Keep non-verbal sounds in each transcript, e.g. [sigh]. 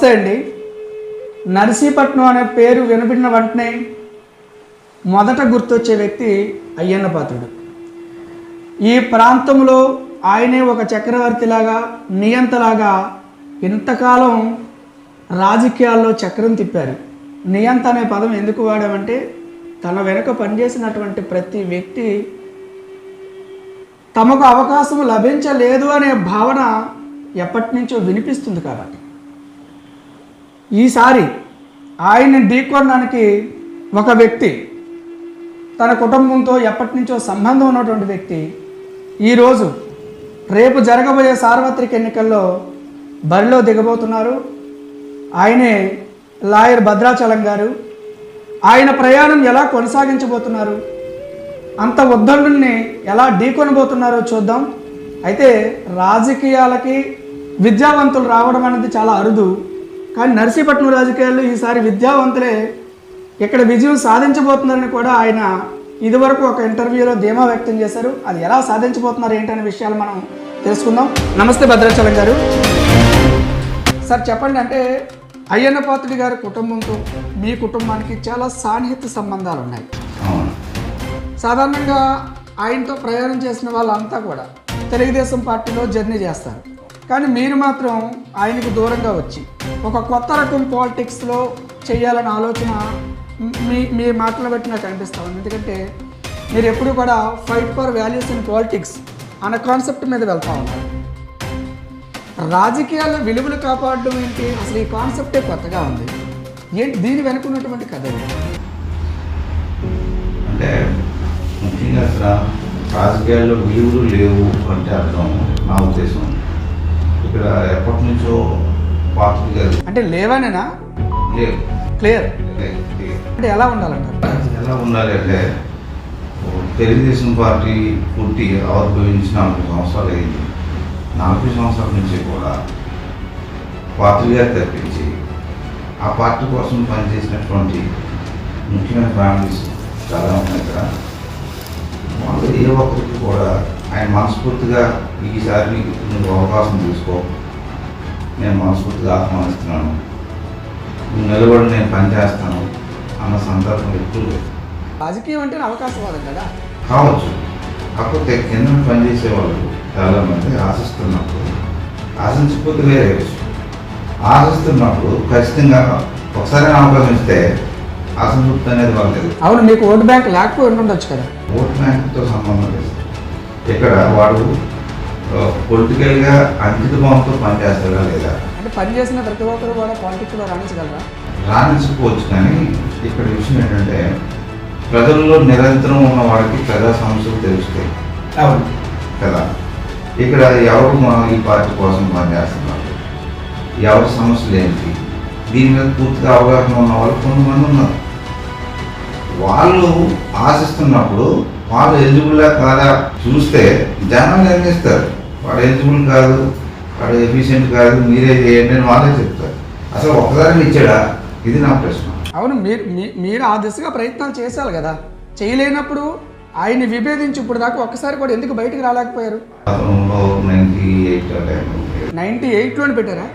నమస్తే అండి నర్సీపట్నం అనే పేరు వినబడిన వెంటనే మొదట గుర్తొచ్చే వ్యక్తి అయ్యన్న పాత్రుడు. ఈ ప్రాంతంలో ఆయనే ఒక చక్రవర్తిలాగా నియంతలాగా ఇంతకాలం రాజకీయాల్లో చక్రం తిప్పారు. నియంత అనే పదం ఎందుకు వాడామంటే తన వెనుక పనిచేసినటువంటి ప్రతి వ్యక్తి తమకు అవకాశం లభించలేదు అనే భావన ఎప్పటి నుంచో వినిపిస్తుంది కాబట్టి. ఈసారి ఆయన్ని ఢీకొనడానికి ఒక వ్యక్తి తన కుటుంబంతో ఎప్పటి నుంచో సంబంధం ఉన్నటువంటి వ్యక్తి ఈరోజు రేపు జరగబోయే సార్వత్రిక ఎన్నికల్లో బరిలో దిగబోతున్నారు. ఆయనే లాయర్ భద్రాచలం గారు. ఆయన ప్రయాణం ఎలా కొనసాగించబోతున్నారు? అంత ఉద్దండుల్ని ఎలా ఢీకొనబోతున్నారో చూద్దాం. అయితే రాజకీయాలకి విద్యావంతులు రావడం అనేది చాలా అరుదు. కానీ నర్సీపట్నం రాజకీయాల్లో ఈసారి విద్యావంతులే ఇక్కడ విజయం సాధించబోతున్నారని కూడా ఆయన ఇదివరకు ఒక ఇంటర్వ్యూలో ధీమా వ్యక్తం చేశారు. అది ఎలా సాధించబోతున్నారు ఏంటనే విషయాలు మనం తెలుసుకుందాం. నమస్తే భద్రాచలం గారు. సార్ చెప్పండి అంటే అయ్యన్న పాత్రుడి గారి కుటుంబంతో మీ కుటుంబానికి చాలా సాన్నిహిత సంబంధాలు ఉన్నాయి. అవును. సాధారణంగా ఆయనతో ప్రయాణం చేసిన వాళ్ళంతా కూడా తెలుగుదేశం పార్టీలో జర్నీ చేస్తారు. కానీ మీరు మాత్రం ఆయనకు దూరంగా వచ్చి ఒక కొత్త రకం పాలిటిక్స్లో చేయాలనే ఆలోచన మీ మీ మాటలు బట్టి నాకు అనిపిస్తా ఉంది. ఎందుకంటే మీరు ఎప్పుడు కూడా fight for values in politics అన్న కాన్సెప్ట్ మీద వెళ్తా ఉన్నారు రాజకీయాల విలువలు కాపాడడం ఏంటి? అసలు ఈ కాన్సెప్టే కొత్తగా ఉంది. ఏంటి? దీని వెనుకున్నటువంటి కథ అంటే ముఖ్యంగా అసలు రాజకీయాల్లో విలువలు లేవు అంటే అర్థం నా ఉద్దేశం. ఇక్కడ ఎప్పటి నుంచో అంటే లేవనేనా? లేవు క్లియర్. అంటే ఎలా ఉండాలంటారు? ఎలా ఉండాలి అంటే తెలుగుదేశం పార్టీ పుట్టి ఆవిర్భవించి నాలుగు సంవత్సరాలు అయింది. నలభై సంవత్సరాల నుంచి కూడా పార్టీ గారు తప్పించి ఆ పార్టీ కోసం పనిచేసినటువంటి ముఖ్యమైన ఫ్యామిలీస్ చాలా ఉన్నాయి ఇక్కడ వాళ్ళు ఏ ఒక్కరికి కూడా ఆయన మనస్ఫూర్తిగా ఈసారి నీకు నువ్వు అవకాశం తీసుకో. నేను మనస్ఫూర్తిగా ఆహ్వానిస్తున్నాను. నిలబడి నేను పనిచేస్తాను అన్న సందర్భం ఎప్పుడు లేదు. రాజకీయం అంటే అవకాశవాదం కదా? కావచ్చు. కాకపోతే కింద పనిచేసే వాళ్ళు చాలా మంది ఆశిస్తున్నప్పుడు ఆశించకపోతే వేరే ఆశిస్తున్నప్పుడు ఖచ్చితంగా ఒకసారి అవకాశం ఇస్తే అసంతృప్తి అనేది వాళ్ళకి అవును మీకు ఓటు బ్యాంక్ లేకపోయి ఉండొచ్చు కదా? ఓట్ బ్యాంక్తో సంబంధం లేదు. ఇక్కడ వాడు పొలిటికల్గా అంకిత భావంతో పనిచేస్తాడా లేదా? అంటే పని చేసిన ప్రతి ఒక్కరు కూడా పాలిటిక్స్లో రాణించగలరా? రాణించుకోవచ్చు కానీ ఇక్కడ విషయం ఏంటంటే ప్రజల్లో నిరంతరం ఉన్న వాడికి ప్రజా సమస్యలు తెలుస్తాయి. అవును. కదా? ఇక్కడ ఎవరు మా ఈ పార్టీ కోసం పనిచేస్తున్నారు? ఎవరి సమస్యలు ఏంటి? దీని మీద పూర్తిగా అవగాహన ఉన్న వాళ్ళు కొంతమంది ఉన్నారు. వాళ్ళు ఆశిస్తున్నప్పుడు వాళ్ళు ఎలిజిబుల్లా కాదా? చూస్తే జనం నిర్ణయిస్తారు వాడు ఎలిజిబుల్ కాదు వాడు ఎఫిషియెంట్ కాదు మీరే చేయండి అని వాళ్ళే చెప్తారు. అసలు ఒక్కసారి ఇచ్చాడా? ఇది నా ప్రశ్న. అవును మీరు మీ- మీరు ఆ దిశగా ప్రయత్నాలు చేశారు కదా. చేయలేనప్పుడు ఆయన్ని విభేదించి ఇప్పుడు దాకా ఒక్కసారి కూడా ఎందుకు బయటికి రాలేకపోయారు? నైన్టీ ఎయిట్లోని పెట్టారా.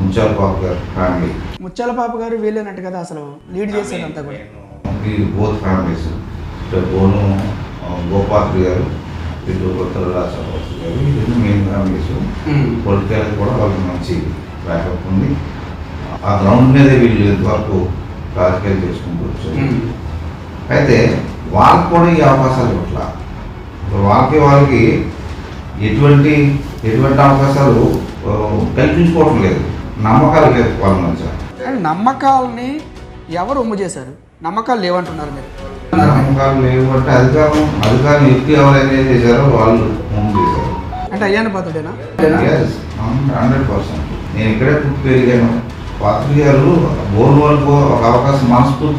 ముంచాల పాప గారు ఫ్యామిలీ. పాప గారు వీళ్ళేనట్టు కదా అసలు లీడ్ చేసేదంతా కూడా. Both families. బోను గోపాత్రి గారు ఇటు కొత్తల గారు ఈ రెండు మెయిన్ ఫ్యామిలీస్ పొలిటికల్ కూడా వాళ్ళకి మంచి బ్యాకప్ ఉంది. ఆ గ్రౌండ్ మీదే వీళ్ళు ఇంతవరకు రాజకీయాలు చేసుకుంటూ వచ్చారు. అయితే వాళ్ళకి కూడా ఈ అవకాశాలు ఇవ్వట్ల? ఇప్పుడు వాళ్ళకి వాళ్ళకి ఎటువంటి ఎటువంటి అవకాశాలు కల్పించుకోవటం లేదు. నమ్మకాలు లేదు వాళ్ళ మధ్య. నమ్మకాలని ఎవరు ఒమ్ము చేశారు? నమ్మకాలు లేవంటున్నారు మీరు. నమ్మకాలు అధికారం అధికారం చేశారో వాళ్ళు ముందు చేశారు. అంటే అయ్యాను పాత్రుడేనా? హండ్రెడ్ పర్సెంట్ నేను ఇక్కడే పుట్టి పెరిగాను. వరకు ఒక అవకాశం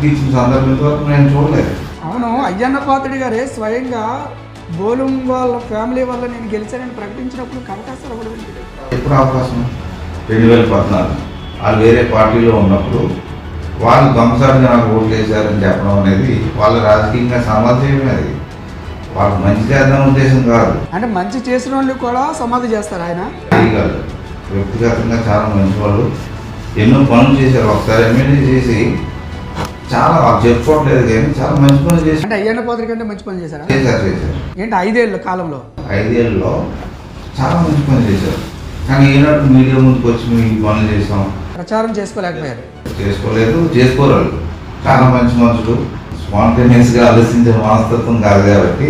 ఇచ్చిన సందర్భం వరకు నేను చూడలేదు. అవును అయ్యన్న పాత్రుడి గారే స్వయంగా బోలం వాళ్ళ ఫ్యామిలీ వల్ల నేను గెలిచానని ప్రకటించినప్పుడు అవకాశాలు? ఎప్పుడు అవకాశం? రెండు వేల పద్నాలుగు. వాళ్ళు వేరే పార్టీలో ఉన్నప్పుడు వాళ్ళు దొంగసారిగా నాకు ఓట్లు వేశారని చెప్పడం అనేది వాళ్ళ రాజకీయంగా సమాజమే అది. వాళ్ళకి మంచి చేద్దాం ఉద్దేశం కాదు. అంటే మంచి చేసిన వాళ్ళు కూడా సమాధి చేస్తారు ఆయన. అది కాదు. వ్యక్తిగతంగా చాలా మంచి వాళ్ళు. ఎన్నో పనులు చేశారు. ఒకసారి ఎమ్మెల్యే చేసి చాలా వాళ్ళు చెప్పుకోవట్లేదు కానీ చాలా మంచి పనులు చేసి అంటే అయ్యన్న పాత్ర కంటే మంచి పని చేశారా? చేశారు చేశారు. ఏంటి ఐదేళ్ళ కాలంలో? ఐదేళ్ళలో చాలా మంచి పనులు చేశారు. కానీ ఈనాడు మీడియా ముందుకు వచ్చి మేము ఈ పనులు చేసాం ప్రచారం చేసుకోలేకపోయారు. చేసుకోలేదు చేసుకోరాలు చాలా మంచి మనుషులు. స్పాంటేనియస్గా ఆలోచించే మనస్తత్వం కాదు కాబట్టి.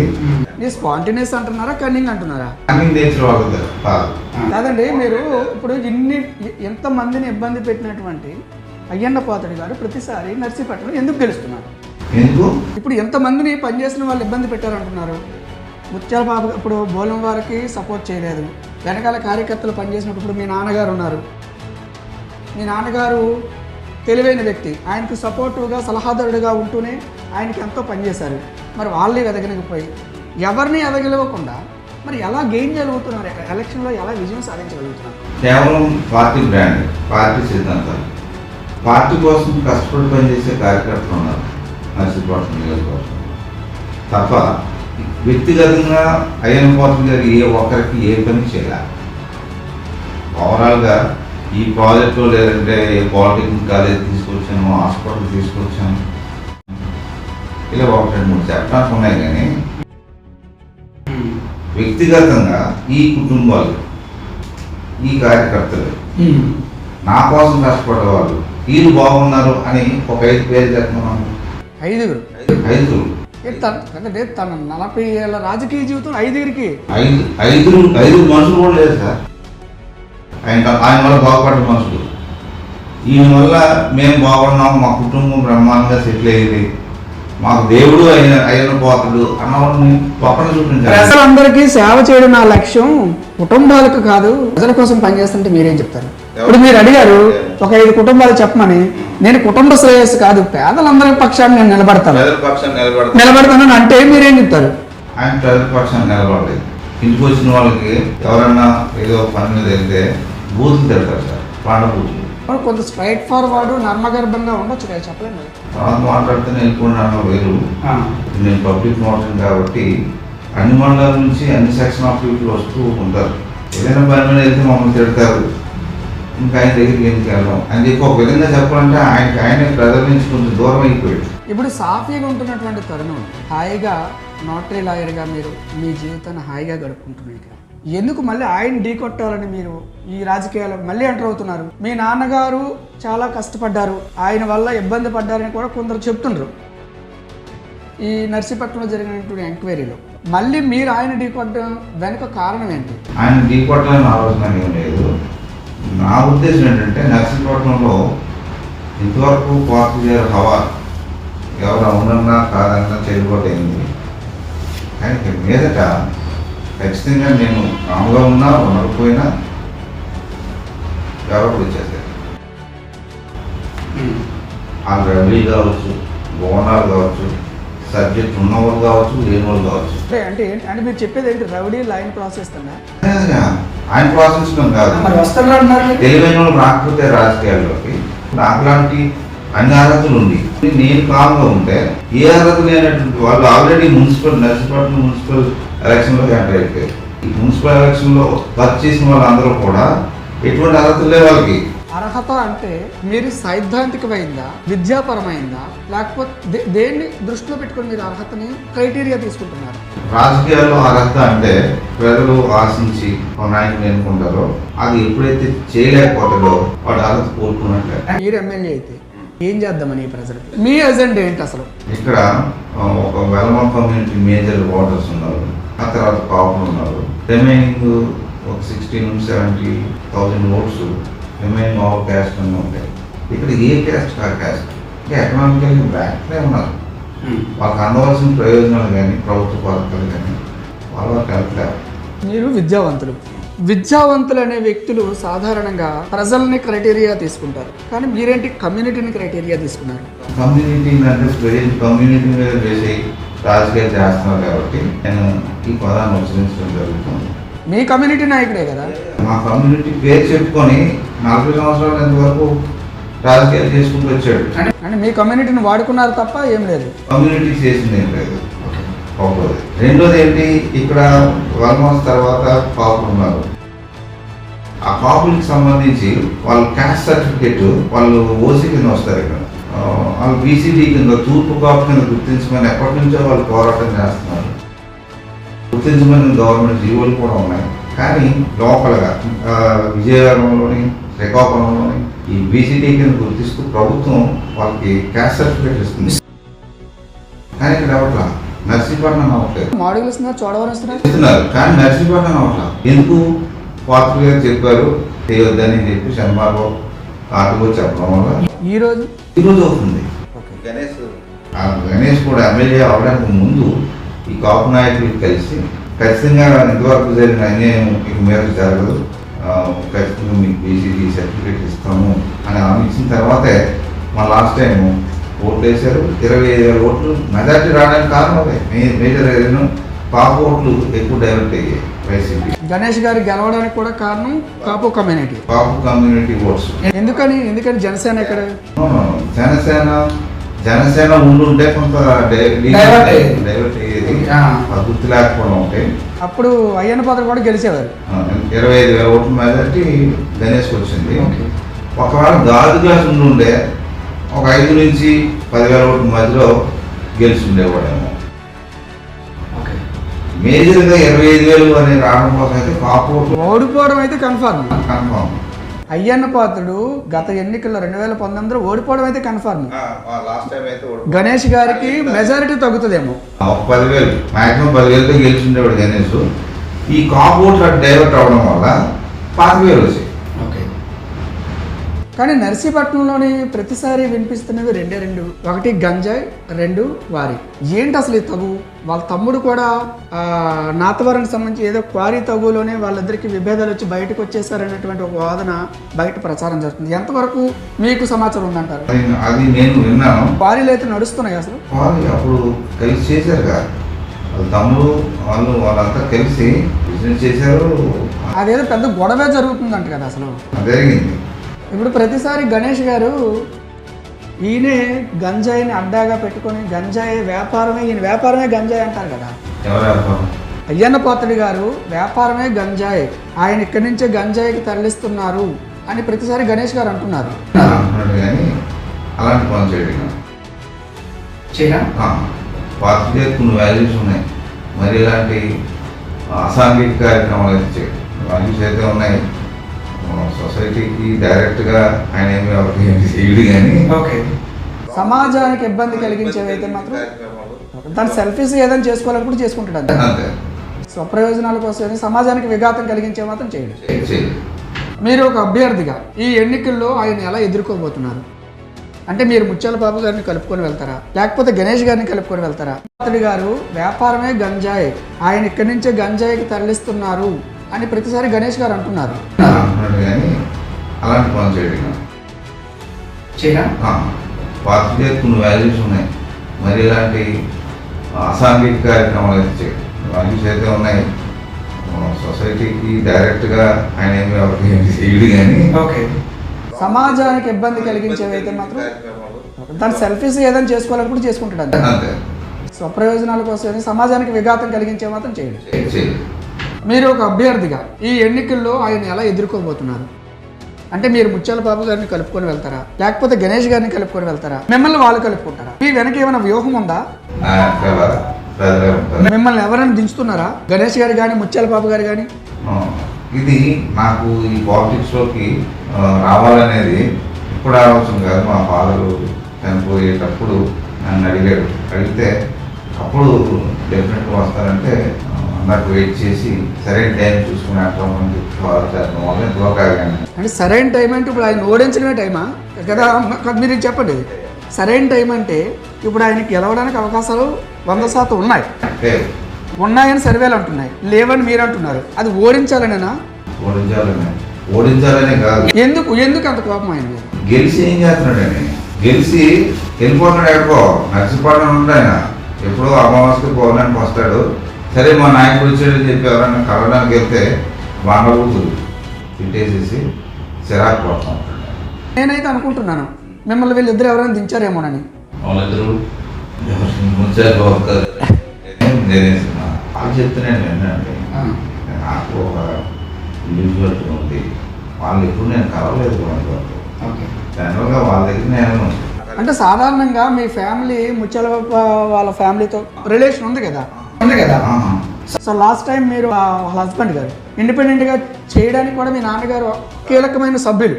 మీరు స్పాంటినియస్ అంటున్నారా కన్నింగ్ అంటున్నారా? అన్ని నేచర్ వాళ్ళది కాదండి మీరు ఇప్పుడు ఇన్ని ఎంత మందిని ఇబ్బంది పెట్టినటువంటి అయ్యన్న పాత్రుడి గారు ప్రతిసారి నర్సీపట్నం ఎందుకు గెలుస్తున్నారు? ఎందుకు? ఇప్పుడు ఎంతమందిని పనిచేసిన వాళ్ళు ఇబ్బంది పెట్టారంటున్నారు? ముత్యాల బాబు ఇప్పుడు బోలం వారికి సపోర్ట్ చేయలేదు. వెనకాల కార్యకర్తలు పనిచేసినప్పుడు మీ నాన్నగారు ఉన్నారు. మీ నాన్నగారు తెలివైన వ్యక్తి. ఆయనకు సపోర్టివ్గా సలహాదారుడిగా ఉంటూనే ఆయనకి ఎంతో పనిచేశారు మరి వాళ్ళని ఎదగనకపోయి ఎవరిని ఎదగలేకుండా మరి ఎలా గెయిన్ చేయగలుగుతున్నారు? ఎలక్షన్లో ఎలా విజయం సాధించగలుగుతున్నారు? కేవలం పార్టీ బ్రాండ్ పార్టీ సిద్ధాంతాలు. పార్టీ కోసం కష్టపడి పనిచేసే కార్యకర్తలు ఉన్నారు నర్సీపట్నం నియోజకవర్గం తప్ప వ్యక్తిగతంగా అయ్యన్ పాత్ర గారు ఏ ఒక్కరికి ఏ పని చేయాలి. ఓవరాల్గా ఈ ప్రాజెక్టు లేదంటే పాలిటెక్నిక్ కాలేజ్ తీసుకొచ్చాను హాస్పిటల్ తీసుకొచ్చాను ఇలా ఒకటి రెండు మూడు చెప్పడానికి ఉన్నాయి కానీ వ్యక్తిగతంగా ఈ కుటుంబాలు ఈ కార్యకర్తలు నా కోసం కష్టపడేవాళ్ళు వీళ్ళు బాగున్నారు అని ఒక ఐదు పేరు చెప్తున్నాను ఐదుగురు? ఐదుగురు. తన అంటే తన నలభై ఏళ్ళ రాజకీయ జీవితం ఐదుగురికి. ఐదు ఐదుగురు ఐదుగురు మనుషులు కూడా లేదు సార్. ఆయన ఆయన వల్ల బాగుపడ్డ మనుషులు. ఈయన వల్ల మేము బాగున్నాం మా కుటుంబం బ్రహ్మాండంగా సెటిల్ అయ్యింది. మాకు దేవుడు అయిన అయిన పోతడు అన్నవాడిని పక్కన చూపించారు ప్రజలందరికీ సేవ చేయడం నా లక్ష్యం కుటుంబాలకు కాదు ప్రజల కోసం పనిచేస్తుంటే మీరేం చెప్తారు? ఇప్పుడు మీరు అడిగారు ఒక ఐదు కుటుంబాలు చెప్పమని నేను కుటుంబ శ్రేయస్సు కాదు పేదలందరి పక్షాన్ని నేను నిలబడతాను. నిలబడతానని అంటే మీరేం చెప్తారు? ఆయన ప్రజల పక్షాన్ని నిలబడలేదు. ఇంటికి వచ్చిన వాళ్ళకి ఎవరన్నా ఏదో పని మీద వెళ్తే బూతులు తిడతారు సార్ బూతులు మరి కొంత స్ట్రైట్ ఫార్వర్డ్ నర్మగర్భంగా ఉండొచ్చు కదా చెప్పలేము. తర్వాత మాట్లాడితేనే వెళ్ళిపోయినా వేరు. నేను పబ్లిక్ మోషన్ కాబట్టి అన్ని మండలాల నుంచి అన్ని సెక్షన్ ఆఫ్ పీపుల్ వస్తూ ఉంటారు. ఏదైనా పని మీద వెళ్తే మమ్మల్ని తిడతారు. ఇంకా ఆయన దగ్గరికి ఎందుకు వెళ్ళాం? అని చెప్పి ఒక విధంగా చెప్పాలంటే ఆయనకి ఆయనే ప్రజల నుంచి కొంచెం దూరం అయిపోయాడు. ఇప్పుడు సాఫీగా ఉంటున్నటువంటి తరుణం హాయిగా నోటరీ లాయర్గా మీరు మీ జీవితాన్ని హాయిగా గడుపుకుంటున్నారు ఎందుకు మళ్ళీ ఆయన ఢీ కొట్టాలని మీరు ఈ రాజకీయాలు మళ్ళీ ఎంటర్ అవుతున్నారు? మీ నాన్నగారు చాలా కష్టపడ్డారు. ఆయన వల్ల ఇబ్బంది పడ్డారని కూడా కొందరు చెప్తుండ్రు. ఈ నర్సీపట్నంలో జరిగినటువంటి ఎంక్వైరీలో. మళ్ళీ మీరు ఆయన ఢీ కొట్టడం వెనుక కారణం ఏంటి? ఆయన ఢీ కొట్టాలని ఆలోచన ఏం లేదు. నా ఉద్దేశం ఏంటంటే నర్సీపట్నంలో ఇంతవరకు పార్టీ గారు హవా ఎవరు అవునన్నా కాదన్నా చెల్లుబాటు ఆయనకి మీదట ఖచ్చితంగా నేను కాముగా ఉన్నా ఉండకపోయినా ఎవరు వచ్చేస్తారు ఆ రబీ కావచ్చు బోనాలు కావచ్చు సబ్జెక్ట్ ఉన్నవాళ్ళు కావచ్చు లేని వాళ్ళు కావచ్చు. అంటే అంటే ఏంటి అంటే మీరు చెప్పేది ఏంటి? రౌడీ లైన్ ప్రాసెస్ ఆయన ప్రాసెస్ కాదు? తెలివైన వాళ్ళు రాకపోతే రాజకీయాల్లోకి నాకులాంటి అన్ని అర్హతలు ఉంది. నేను కామ్గా ఉంటే ఏ అర్హత లేనటువంటి వాళ్ళు ఆల్రెడీ మున్సిపల్ నర్సీపట్నం మున్సిపల్ ఎలక్షన్లో ఎంటర్ అయిపోయారు ఈ మున్సిపల్ ఎలక్షన్లో వర్క్ చేసిన వాళ్ళందరూ కూడా ఎటువంటి అర్హతలు లేవు వాళ్ళకి. అర్హత అంటే మీరు సైద్ధాంతికమైందా విద్యాపరమైందా లేకపోతే దేన్ని దృష్టిలో పెట్టుకొని మీరు అర్హతని క్రైటీరియా తీసుకుంటున్నారు? రాజకీయాల్లో అర్హత అంటే ప్రజలు ఆశించి ఒక నాయకుని ఎన్నుకుంటారో అది ఎప్పుడైతే చేయలేకపోతాడో వాడు అర్హత కోరుకున్నట్లే మీరు ఎమ్మెల్యే అయితే ఏం చేద్దామని ప్రజలకు? మీ ఎజెండా ఏంటి అసలు? ఇక్కడ ఒక వెల్మ కమ్యూనిటీ మేజర్ ఓటర్స్ ఉన్నారు. ఆ తర్వాత కాపులు ఉన్నారు. రిమైనింగ్ ఒక సిక్స్టీ నుంచి seventy thousand votes remaining all caste అన్నీ ఉంటాయి. ఇక్కడ ఏ క్యాస్ట్ ఆ క్యాస్ట్ ఇంకా ఎకనామికల్ బ్యాక్లే ఉన్నారు. వాళ్ళకి అందవలసిన ప్రయోజనాలు కానీ ప్రభుత్వ పథకాలు కానీ వాళ్ళ వాళ్ళకి మీరు విద్యావంతులు. విద్యావంతులు అనే వ్యక్తులు సాధారణంగా ప్రజల్ని క్రైటీరియా తీసుకుంటారు. కానీ మీరేంటి కమ్యూనిటీని క్రైటీరియా తీసుకున్నారు? కమ్యూనిటీ కమ్యూనిటీ మీద వేసి రాజకీయాలు చేస్తున్నారు కాబట్టి నేను ఈ పదాన్ని ఉచ్చరించడం జరుగుతుంది. మీ కమ్యూనిటీ నాయకుడే కదా? మా కమ్యూనిటీ పేరు చెప్పుకొని నలభై సంవత్సరాల వరకు రాజకీయాలు చేసుకుంటూ వచ్చాడు. అంటే మీ కమ్యూనిటీని వాడుకున్నారు తప్ప ఏం లేదు. కమ్యూనిటీ చేసింది ఏం లేదు. ఒకటోది రెండోది ఏంటి? ఇక్కడ వన్ తర్వాత పాపులు ఉన్నారు. ఆ పాపులకి సంబంధించి వాళ్ళ క్యాస్ట్ సర్టిఫికేట్ వాళ్ళు ఓసీ కింద వస్తారు ఇక్కడ. వాళ్ళు బీసీడీ కింద తూర్పు కాపు కింద గుర్తించమని ఎప్పటి నుంచో వాళ్ళు పోరాటం చేస్తున్నారు. గుర్తించమని గవర్నమెంట్ జీవోలు కూడా ఉన్నాయి. కానీ లోకల్గా ఆ, విజయనగరంలోని శ్రీకాకుళంలోని ఈ బీసీడీ కింద గుర్తిస్తూ ప్రభుత్వం వాళ్ళకి క్యాస్ట్ సర్టిఫికేట్ ఇస్తుంది. కానీ ఇక్కడ నర్సీపట్నం అవ్వట్లేదు. మాడుగులు ఇస్తున్నారు చూడవని ఇస్తున్నారు. ఇస్తున్నారు కానీ నర్సీపట్నం అవ్వట్లా. ఎందుకు? పాత్ర గారు చెప్పారు చేయొద్దని చెప్పి శనివారం ఆటలు చెప్పడం వల్ల ఈ రోజు? ఈరోజు అవుతుంది. గణేష్ గణేష్ కూడా ఎమ్మెల్యే అవడానికి ముందు ఈ కాపు నాయకులు కలిసి ఖచ్చితంగా ఇంతవరకు జరిగిన అన్యాయం ఇక మీద జరగదు. ఖచ్చితంగా మీకు బీసీడీ సర్టిఫికేట్ ఇస్తాము అని హామీ ఇచ్చిన తర్వాతే మా లాస్ట్ టైం ఓట్లు వేశారు ఇరవై ఐదు వేల ఓట్లు మెజార్టీ రావడానికి కారణం అదే. మేజర్ రీజన్ కాపు ఓట్లు ఎక్కువ డైవర్ట్ అయ్యాయి వైసీపీ. గణేష్ గారు గెలవడానికి కూడా కారణం Kapu community. Kapu community votes. ఎందుకని? ఎందుకని? జనసేన ఇక్కడ జనసేన జనసేన ఉండుంటే కొంత. డైవర్ట్ అయ్యేది. గుర్తు లేకపోవడం ఒకటి. అప్పుడు అయ్యన్న పాత్ర కూడా గెలిచేవారు. ఇరవై ఐదు వేల ఓట్ల మెజార్టీ గణేష్కి వచ్చింది. ఒకవేళ గాజు గ్లాస్ ఉండుండే ఒక ఐదు నుంచి పదివేల ఓట్ల మధ్యలో గెలిచి ఉండేవాడేమో మేజర్గా ఇరవై ఐదు వేలు అని రావడం కోసం అయితే కాపు ఓడిపోవడం అయితే కన్ఫర్మ్ కన్ఫామ్. అయ్యన్న పాత్రుడు గత ఎన్నికల్లో రెండు వేల పంతొమ్మిదిలో ఓడిపోవడం అయితే కన్ఫర్మ్ లాస్ట్ టైం అయితే ఓడిపోయాడు. గణేష్ గారికి మెజారిటీ తగ్గుతుందేమో. పదివేలు మాక్సిమం పదివేలతో గెలిచిండేవాడు గణేష్. ఈ కాపు డైవర్ట్ అవడం వల్ల పాతిక వేలు వచ్చాయి. కానీ నర్సీపట్నంలోని ప్రతిసారి వినిపిస్తున్నవి రెండే రెండు. ఒకటి గంజాయి రెండు వారి ఏంటి అసలు ఈ తగు? వాళ్ళ తమ్ముడు కూడా ఆ, నాతవరానికి సంబంధించి ఏదో క్వారీ తగులోనే వాళ్ళిద్దరికి విభేదాలు వచ్చి బయటకు వచ్చేసారనేటువంటి ఒక వాదన బయట ప్రచారం జరుగుతుంది. ఎంతవరకు మీకు సమాచారం ఉందంటారు? అది- నేను విన్నాను. క్వారీలు అయితే నడుస్తున్నాయి అసలు? వాళ్ళు అప్పుడు కలిసి చేశారు కదా. తమ్ముడు వాళ్ళు వాళ్ళంతా కలిసి బిజినెస్ చేశారు. అదేదో పెద్ద గొడవే జరుగుతుందంట కదా అసలు. జరిగింది. ఇప్పుడు ప్రతిసారి గణేష్ గారు ఈయనే గంజాయిని అడ్డాగా పెట్టుకొని గంజాయి వ్యాపారమే ఈయన వ్యాపారమే గంజాయి అంటారు కదా. అయ్యన్న పాత్రుడి గారు వ్యాపారమే గంజాయి. ఆయన ఇక్కడి నుంచే గంజాయికి తరలిస్తున్నారు అని ప్రతిసారి గణేష్ గారు అంటున్నారు. అలాంటి చేయడం కొన్ని వాల్యూస్ ఉన్నాయి. మరి ఇలాంటి అసాంఘిక కార్యక్రమాలు అయితే వాల్యూస్ అయితే ఉన్నాయి. సొసైటీకి డైరెక్ట్గా ఆయన ఏమి ఎవరికి చేయడు కానీ ఓకే. సమాజానికి ఇబ్బంది కలిగించేవి అయితే మాత్రం దాని సెల్ఫీస్ ఏదైనా చేసుకోవాలనుకుంటే చేసుకుంటాడు అంతే. స్వప్రయోజనాల కోసం సమాజానికి విఘాతం కలిగించే మాత్రం చేయడు. మీరు ఒక అభ్యర్థిగా ఈ ఎన్నికల్లో ఆయన ఎలా ఎదుర్కోబోతున్నారు? అంటే మీరు ముత్యాల బాబు గారిని కలుపుకొని వెళ్తారా? లేకపోతే గణేష్ గారిని కలుపుకొని వెళ్తారా? అతడి గారు వ్యాపారమే గంజాయి. ఆయన ఇక్కడి నుంచే గంజాయికి తరలిస్తున్నారు. అని ప్రతిసారి గణేష్ గారు అంటున్నారు. కానీ అలాంటి పని చేయడం పార్టీలో కొన్ని వాల్యూస్ ఉన్నాయి. మరి ఇలాంటి అసాంఘిక కార్యక్రమాలు అయితే వాల్యూస్ అయితే ఉన్నాయి. సొసైటీకి డైరెక్ట్గా ఆయన ఏమి ఎవరికి చేయడు కానీ. ఓకే. సమాజానికి ఇబ్బంది కలిగించేవి అయితే మాత్రం దాని సెల్ఫీస్ ఏదైనా చేసుకోవాలనుకుంటే చేసుకుంటాడు అంతే. స్వప్రయోజనాల కోసం సమాజానికి విఘాతం కలిగించే మాత్రం చేయడు. మీరు ఒక అభ్యర్థిగా ఈ ఎన్నికల్లో ఆయన ఎలా ఎదుర్కోబోతున్నారు? అంటే మీరు ముత్యాల బాబు గారిని కలుపుకొని వెళ్తారా? లేకపోతే గణేష్ గారిని కలుపుకొని వెళ్తారా? మిమ్మల్ని వాళ్ళు కలుపుకుంటారా? మీ వెనక ఏమైనా వ్యూహం ఉందా? మిమ్మల్ని ఎవరైనా దించుతున్నారా? గణేష్ గారు కానీ ముత్యాల బాబు గారు కానీ ఇది నాకు ఈ పాలిటిక్స్లోకి ఆ, రావాలనేది ఇప్పుడు ఆలోచన కాదు. మా ఫాదరు చనిపోయేటప్పుడు నన్ను అడిగాడు. అడిగితే అప్పుడు డెఫినెట్గా వస్తారంటే నాకు వెయిట్ చేసి సరైన టైం చూసుకుని అంటే సరైన టైం అంటే ఇప్పుడు ఆయన ఓడించడమే టైమా కదా మీరు చెప్పండి. సరైన టైం అంటే ఇప్పుడు ఆయనకి గెలవడానికి అవకాశాలు వంద శాతం ఉన్నాయి. ఉన్నాయని సర్వేలు అంటున్నాయి. లేవని మీరు అంటున్నారు. అది ఓడించాలనేనా? ఓడించాలనే. ఓడించాలనే కాదు. ఎందుకు? ఎందుకు అంత కోపం ఆయన? గెలిచి ఏం చేస్తున్నాడని గెలిచి వెళ్ళిపోతున్నాడు ఎక్కడో నర్సిపట్నం ఉంటే ఆయన. ఎప్పుడో అమావాస్యకి పౌర్ణానికి వస్తాడు. సరే మా నాయకుడు వచ్చాడని చెప్పి ఎవరైనా కలవడానికి వెళ్తే బాండబూతులు తిట్టేసేసి చిరాకు పడుతూ నేనైతే అనుకుంటున్నాను మిమ్మల్ని వీళ్ళిద్దరు ఎవరైనా దించారేమోనని. వాళ్ళిద్దరూ వాళ్ళు చెప్తున్నాను ఏంటంటే ఆ. నాకు ఒక ఇండివిజువాలిటీ ఉంది వాళ్ళు ఎప్పుడు నేను కలవలేదు వాళ్ళతో జనరల్గా వాళ్ళ దగ్గర నేను అంటే సాధారణంగా మీ ఫ్యామిలీ ముచ్చల వాళ్ళ ఫ్యామిలీతో రిలేషన్ ఉంది కదా? ఉంది కదా. సో లాస్ట్ టైం మీరు వాళ్ళ హస్బెండ్ గారు ఇండిపెండెంట్గా చేయడానికి కూడా మీ నాన్నగారు కీలకమైన సభ్యులు.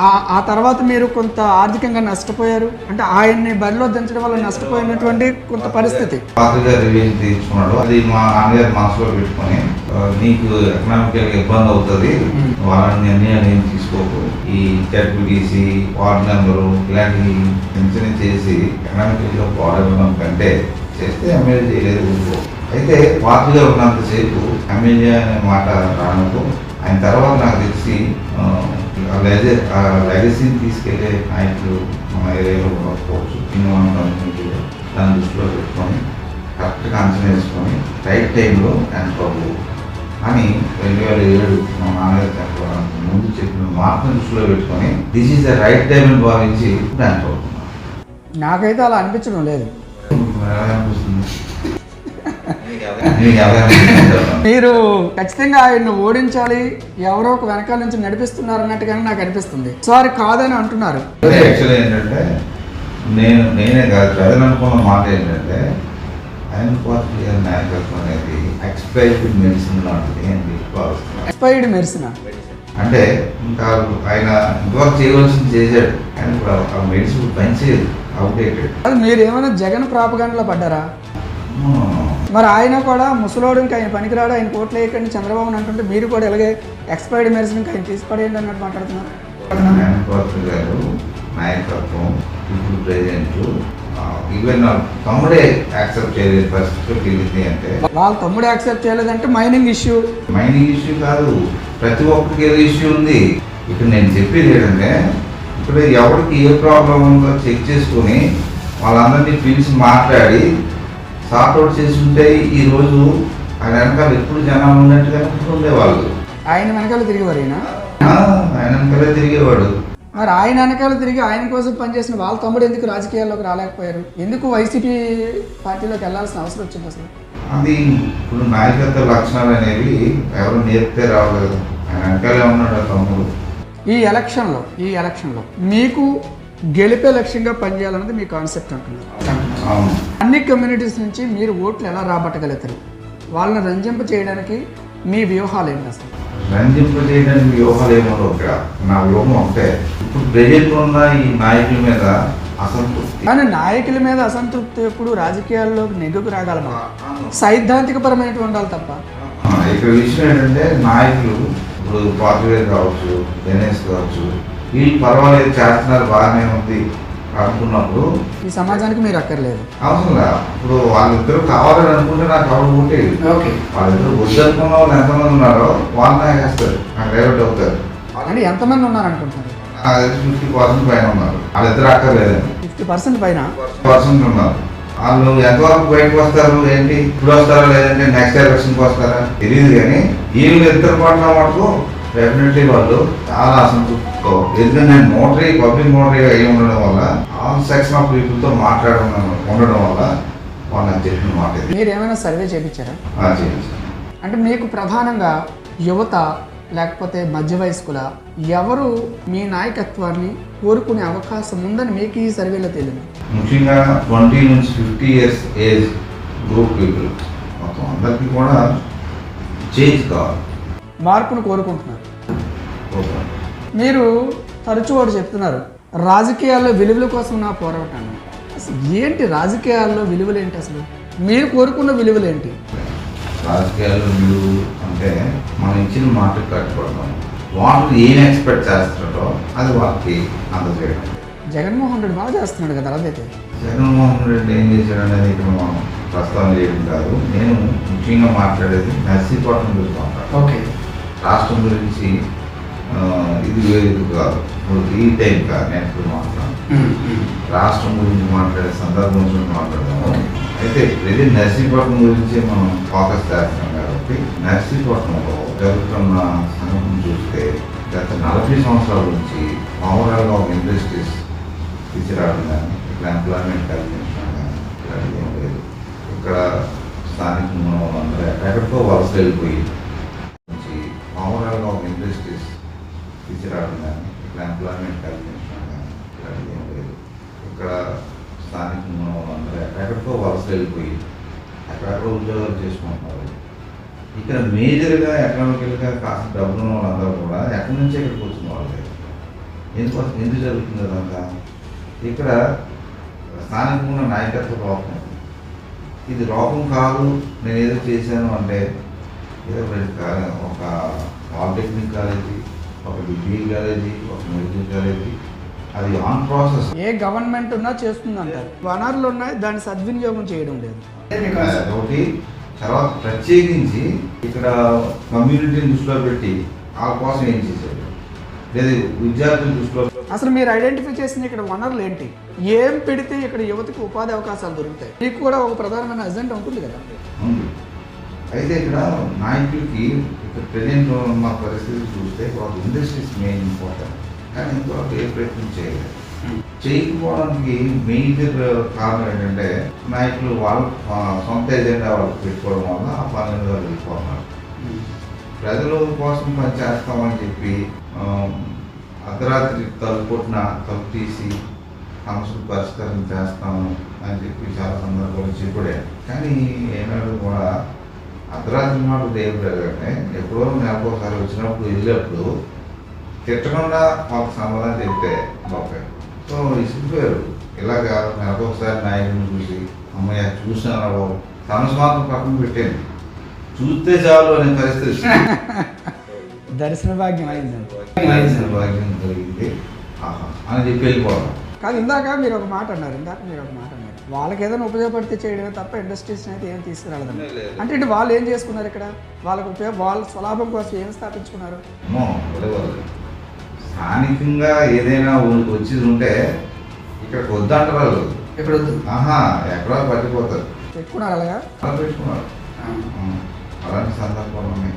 ఆ- తర్వాత మీరు కొంత ఆర్థికంగా నష్టపోయారు. అంటే ఆయన్ని బరిలో దించడం వల్ల నష్టపోయినటువంటి కొంత పరిస్థితి. తీసుకున్నాడు. అది మా నాన్నగారు మనసులో పెట్టుకొని నీకు ఎకనామికల్ ఇబ్బంది అవుతుంది. వాళ్ళని ఏం తీసుకోకు. ఈ జడ్పీటీసీ వార్డు నెంబరు ఇలాంటివి చిన్న చేసి ఎకనామికల్గా పాడడం కంటే చేస్తే ఎమ్మెల్యే చేయలేదు ఊరుకో అయితే పార్టీలో ఉన్నంతసేపు ఎమ్మెల్యే అనే మాట రానప్పుడు ఆయన తర్వాత నాకు తెలిసి ఆ, ఆ లెగసీని తీసుకెళ్ళే నాయకులు మన ఏరియాలో ఉండకపోవచ్చు. ఇన్ని దాని దాన్ని దృష్టిలో పెట్టుకొని కరెక్ట్గా అంచనా వేసుకొని రైట్ టైంలో బాబు అని రెండు వేల ఏడు మా నాన్నగారు చెప్పడానికి ముందు చెప్పిన మార్పును దృష్టిలో పెట్టుకొని this is the right time అని భావించి డాన్స్ నాకైతే అలా అనిపించడం లేదు. మరి ఖచ్చితంగా ఆయన్ని ఓడించాలి ఎవరో ఒక వెనకాల నుంచి నడిపిస్తున్నారు అన్నట్టుగానే నాకు అనిపిస్తుంది. సారీ కాదని అంటున్నారు. యాక్చువల్లీ ఏంటంటే నేను నేనే కాదు ప్రజలు అనుకున్న మాట ఏంటంటే నాయకత్వం అనేది ఎక్స్పైర్డ్ మెడిసిన్ లాంటిది అని చెప్పి భావిస్తున్నాను ఎక్స్పైర్డ్ మెడిసిన్ అంటే ఇంకా ఆయన ఇంతవరకు చేయవలసింది చేశాడు. కానీ ఇప్పుడు ఆ- మెడిసిన్ పనిచేయదు అవుడేటెడ్ అది మీరు ఏమైనా జగన్ ప్రాపగాండలో పడ్డారా? మరి ఆయన కూడా ముసలోడు ఇంకా ఆయన పనికిరాడు ఆయన కోట్లు వేయకండి చంద్రబాబు అంటుంటే మీరు కూడా ఇలాగే ఎక్స్పైర్డ్ మెడిసిన్ ఇంకా ఆయన తీసిపడేయండి అన్నట్టు మాట్లాడుతున్నారు. నాయకత్వం ఇప్పుడు ప్రెసిడెంట్ ఈవెన్ తమ్ముడే యాక్సెప్ట్ చేయలేని పరిస్థితిలోకి వెళ్ళింది అంటే. వాళ్ళ తమ్ముడు యాక్సెప్ట్ చేయలేదంటే మైనింగ్ ఇష్యూ. మైనింగ్ ఇష్యూ కాదు ప్రతి ఒక్కరికి ఏదో ఇష్యూ ఉంది. ఇక్కడ నేను చెప్పేది ఏంటంటే ఇక్కడ ఎవరికి ఏ ప్రాబ్లం ఉందో చెక్ చేసుకొని వాళ్ళందరినీ పిలిచి మాట్లాడి సార్ట్అవుట్ చేసి ఉంటే ఈరోజు ఆయన వెనకాల ఎప్పుడు జనాలు ఉన్నట్టుగా ఉండేవాళ్ళు ఆయన వెనకాల తిరిగేవారు ఆయన వెనకాలే తిరిగేవాడు. మరి ఆయన వెనకాల తిరిగి ఆయన కోసం పనిచేసిన వాళ్ళ తమ్ముడు ఎందుకు రాజకీయాల్లోకి రాలేకపోయారు? ఎందుకు వైసీపీ పార్టీలోకి వెళ్ళాల్సిన అవసరం వచ్చింది అసలు? అది ఇప్పుడు నాయకత్వ లక్షణాలు అనేవి ఎవరు నేర్పితే రావలేదు ఆయన వెనకాలే ఉన్నాడు తమ్ముడు. ఈ ఎలక్షన్లో ఈ ఎలక్షన్లో మీకు గెలిపే లక్ష్యంగా పనిచేయాలన్నది మీ కాన్సెప్ట్ అంటున్నారు. అన్ని కమ్యూనిటీస్ నుంచి మీరు ఓట్లు ఎలా రాబట్టగలుగుతారు? వాళ్ళని రంజింప చేయడానికి మీ వ్యూహాలు ఏంటి అసలు? రంజింప చేయడానికి వ్యూహాలు ఏమో నా వ్యూహం ఒకటే. ఉన్న ఈ నాయకుల మీద అసంతృప్తి. కానీ నాయకుల మీద అసంతృప్తి ఎప్పుడు రాజకీయాల్లో నెగ్గుకు రాగలమా? సైద్ధాంతికపరమైనటువంటి ఉండాలి తప్ప. ఇక్కడ విషయం ఏంటంటే నాయకులు ఇప్పుడు పార్టీవేర్ కావచ్చు ఎన్ఎస్ కావచ్చు వీళ్ళు పర్వాలేదు చేస్తున్నారు బాగానే ఉంది అనుకున్నప్పుడు ఈ సమాజానికి మీరు అక్కర్లేదు. అవసరం లేదు ఇప్పుడు వాళ్ళిద్దరూ కావాలని అనుకుంటే నాకు ఎవరు ఓకే. వాళ్ళిద్దరు వద్దనుకున్న వాళ్ళు ఎంతమంది ఉన్నారో వాళ్ళు వేస్తారు. నాకు డైవర్ట్ అవుతారు. ఎంతమంది ఉన్నారు అనుకుంటున్నారు ఫిఫ్టీ పర్సెంట్ పైన ఉన్నారు. వాళ్ళిద్దరు అక్కర్లేదండి. ఫిఫ్టీ పర్సెంట్ పైన? పర్సెంట్ ఉన్నారు. వాళ్ళు ఎంతవరకు బయటకు వస్తారు ఏంటి? ఇప్పుడు వస్తారా లేదంటే నెక్స్ట్ ఎలక్షన్కి వస్తారా? తెలియదు కానీ వీళ్ళు ఇద్దరు పడిన మటుకు డెఫినెట్లీ వాళ్ళు చాలా అసంతృప్తితో ఎందుకంటే నేను మోటరీ పబ్లిక్ మోటరీ అయి ఉండడం వల్ల ఆల్ సెక్షన్ ఆఫ్ పీపుల్తో మాట్లాడడం ఉండడం వల్ల వాళ్ళు నాకు చెప్పిన మాట మీరు ఏమైనా సర్వే చేయించారా చేయండి అంటే మీకు ప్రధానంగా యువత లేకపోతే మధ్య వయస్కుల ఎవరు మీ నాయకత్వాన్ని కోరుకునే అవకాశం ఉందని మీకు ఈ సర్వేలో తేలింది ముఖ్యంగా ట్వంటీ నుంచి fifty years age group people మొత్తం అందరికీ కూడా చేంజ్ కావాలి. మార్పును కోరుకుంటున్నారు. మీరు తరచూ ఒకటి చెప్తున్నారు రాజకీయాల్లో విలువల కోసం నా పోరాటాన్ని. అసలు ఏంటి రాజకీయాల్లో విలువలు ఏంటి అసలు? మీరు కోరుకున్న విలువలు ఏంటి రాజకీయాల్లో మీరు అంటే మనం ఇచ్చిన మాటకు కట్టుకోవడం వాళ్ళు ఏం ఎక్స్పెక్ట్ చేస్తున్నారో అది వాళ్ళకి అందజేయడం. జగన్మోహన్ రెడ్డి బాగా చేస్తున్నాడు కదా అదైతే జగన్మోహన్ రెడ్డి ఏం చేశాడు అనేది ఇక్కడ మనం ప్రస్తావన చేయడం కాదు. నేను ముఖ్యంగా మాట్లాడేది నర్సీపట్నం గురించి. మాట్లాడతాను ఓకే. రాష్ట్రం గురించి ఇది వేరు కాదు. ఈ టైం కాదు నేను ఇప్పుడు మాట్లాడుతున్నాను రాష్ట్రం గురించి మాట్లాడే సందర్భం గురించి మాట్లాడదాము అయితే ప్రజెంట్ నర్సీపట్నం గురించి మనం ఫోకస్ చేస్తున్నాం కాబట్టి నర్సీపట్నంలో జరుగుతున్న సంఘటన చూస్తే గత నలభై సంవత్సరాల నుంచి ఓవరాల్గా ఒక ఇండస్ట్రీస్ తీసుకురావడం కానీ ఇక్కడ ఎంప్లాయ్మెంట్ కల్పించడం కానీ ఇలాంటివి ఏం లేదు. ఇక్కడ స్థానిక ఉన్న వాళ్ళందరూ ఎక్కడికో వలస వెళ్ళిపోయి నుంచి ఓవరాల్గా ఒక ఇండస్ట్రీస్ తీసుకురావడం కానీ ఇక్కడ ఎంప్లాయ్మెంట్ కల్పించడం కానీ ఇలాంటివి ఏం లేదు. ఇక్కడ స్థానిక ఉన్న వాళ్ళందరూ ఎక్కడికో వలస వెళ్ళిపోయి ఎక్కడెక్కడో ఉద్యోగాలు చేసుకుంటున్నారు. ఇక్కడ మేజర్గా ఎకనామికల్గా కాస్త డబ్బులు ఉన్న వాళ్ళందరూ కూడా ఎక్కడి నుంచే ఇక్కడికి వచ్చిన వాళ్ళే. ఎందుకు ఎందుకు జరుగుతుంది అదంతా? ఇక్కడ స్థానికంగా ఉన్న నాయకత్వ లోపం. ఇది లోపం కాదు నేను ఏదో చేశాను అంటే ఏదో ఒక పాలిటెక్నిక్ కాలేజీ ఒక డిగ్రీ కాలేజీ ఒక మెడికల్ కాలేజీ అది ఆన్ ప్రాసెస్ ఏ గవర్నమెంట్ ఉన్నా చేస్తుంది అంటారు వనరులు ఉన్నాయి దాన్ని సద్వినియోగం చేయడం లేదు. ఒకటి తర్వాత ప్రత్యేకించి ఇక్కడ కమ్యూనిటీని దృష్టిలో పెట్టి వాళ్ళ కోసం ఏం చేశారు? లేదు విద్యార్థుల దృష్టిలో అసలు మీరు ఐడెంటిఫై చేసిన ఇక్కడ వనరులు ఏంటి? ఏం పెడితే ఇక్కడ యువతకి ఉపాధి అవకాశాలు దొరుకుతాయి? మీకు కూడా ఒక ప్రధానమైన అజెండా ఉంటుంది కదా? అయితే ఇక్కడ నాయకులకి ఇక్కడ ప్రజెంట్ ఉన్న పరిస్థితి చూస్తే వాళ్ళ ఇండస్ట్రీస్ మెయిన్ ఇంపార్టెంట్ కానీ ఇంతవరకు ఏ ప్రయత్నం చేయలేదు. చేయకపోవడానికి మేజర్ కారణం ఏంటంటే నాయకులు వాళ్ళ సొంత ఎజెండా వాళ్ళకి పెట్టుకోవడం వల్ల ఆ పనులు వాళ్ళు వెళ్ళిపోతున్నారు. ప్రజల కోసం పని చేస్తామని చెప్పి అర్ధరాత్రి తలుపు కొట్టిన తలుపు తీసి సమస్యలు పరిష్కారం చేస్తాము అని చెప్పి చాలా సందర్భాలు చెప్పుడే కానీ ఏనాడు కూడా అర్ధరాత్రి మాట దేవుడు జరగంటే ఎప్పుడో నెలకు ఒకసారి వచ్చినప్పుడు వెళ్ళినప్పుడు తిట్టకుండా మాకు సమాధానం చెప్తే ఓకే సో ఇసిపోయారు ఇలాగా నెలకు ఒకసారి నాయకుడిని చూసి అమ్మయ్య చూసినారా తన స్వార్థం పక్కన పెట్టాను చూస్తే చాలు అనే పరిస్థితి [laughs] దర్శన భాగ్యం అయిందండి రాజకీయ భాగ్యం కలిగింది ఆహా అని చెప్పి వెళ్ళిపోవడం కాదు ఇందాక మీరు ఒక మాట అన్నారు ఇందాక మీరు ఒక మాట అన్నారు. వాళ్ళకి ఏదైనా ఉపయోగపడితే చేయడమే తప్ప ఇండస్ట్రీస్ అయితే ఏం తీసుకురాలేదండి లేదు. అంటే ఇటు వాళ్ళు ఏం చేసుకున్నారు ఇక్కడ? వాళ్ళకి ఉపయోగం వాళ్ళ స్వలాభం కోసం ఏం స్థాపించుకున్నారు. స్థానికంగా ఏదైనా ఊరికి వచ్చేది ఉంటే ఇక్కడికి వద్దంటారు. వాళ్ళు ఇప్పుడు ఆహా ఎక్కడో పట్టిపోతారు. పెట్టుకున్నారు అలాగా అలా పెట్టుకున్నారు. ఆ, అలాంటి సందర్భాలు ఉన్నాయి.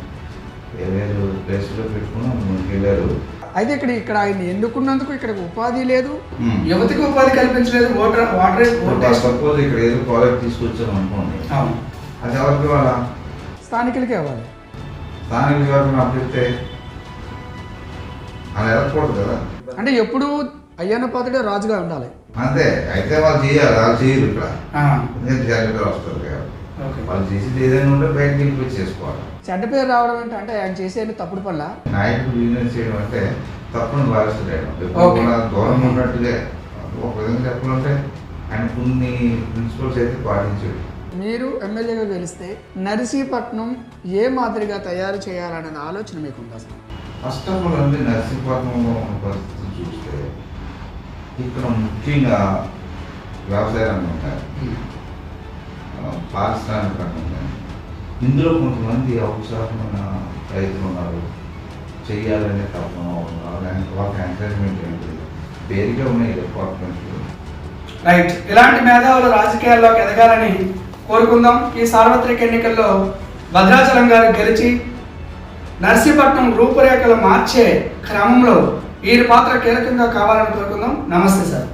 వేరు ప్లేస్లో పెట్టుకున్నాం ముందుకు వెళ్ళారు అయితే ఇక్కడ ఇక్కడ ఆయన ఎన్నుకున్నందుకు ఇక్కడ ఉపాధి లేదు. యువతకి ఉపాధి కల్పించలేదు ఓటర్ వాటర్ సపోజ్ ఇక్కడ ఏదో కాలేజ్ తీసుకొచ్చాం అనుకోండి. అది ఎవరికి వాళ్ళ స్థానికులకే అవ్వాలి స్థానిక ఎవరిని అప్పిస్తే వెళ్ళకూడదు కదా. అంటే ఎప్పుడు అయ్యన్న పాత్రుడే రాజుగా ఉండాలి. అంతే అయితే వాళ్ళు చేయాలి వాళ్ళు చేయరు ఇక్కడ. ఎందుకంటే కాబట్టి వాళ్ళు చేసేది ఏదైనా ఉంటే బయటకి వెళ్ళిపోయి చేసుకోవాలి. చెడ్డ పేరు రావడం అంటే అంటే ఆయన చేసే తప్పుడు పనుల? నాయకుడు బిజినెస్ చేయడం అంటే తప్పని భావిస్తున్నాడు దూరం ఉన్నట్టుగా ఒక విధంగా చెప్పాలంటే ఆయన కొన్ని ప్రిన్సిపల్స్ అయితే పాటించాడు. మీరు ఎమ్మెల్యేగా గెలిస్తే నర్సీపట్నం ఏ మాదిరిగా తయారు చేయాలనే ఆలోచన మీకు ఉంది అసలు ఫస్ట్ ఆఫ్ ఆల్ అంటే నర్సీపట్నంలో ఉన్న పరిస్థితి చూస్తే ఇక్కడ ముఖ్యంగా వ్యవసాయ రంగం కానీ పారిశ్రామిక రంగం కానీ ఇందులో కొంతమంది అవసరమైన రైతులు ఉన్నారు చెయ్యాలనే తప్పన ఉన్నారు వాళ్ళకి ఎంకరేజ్మెంట్ ఏంటి పేరుగా ఉన్నాయి డిపార్ట్మెంట్లు రైట్ ఇలాంటి మేధావులు రాజకీయాల్లోకి ఎదగాలని కోరుకుందాం. ఈ సార్వత్రిక ఎన్నికల్లో భద్రాచలం గారు గెలిచి నర్సీపట్నం రూపురేఖలు మార్చే క్రమంలో వీరి పాత్ర కీలకంగా కావాలని కోరుకుందాం. నమస్తే సార్.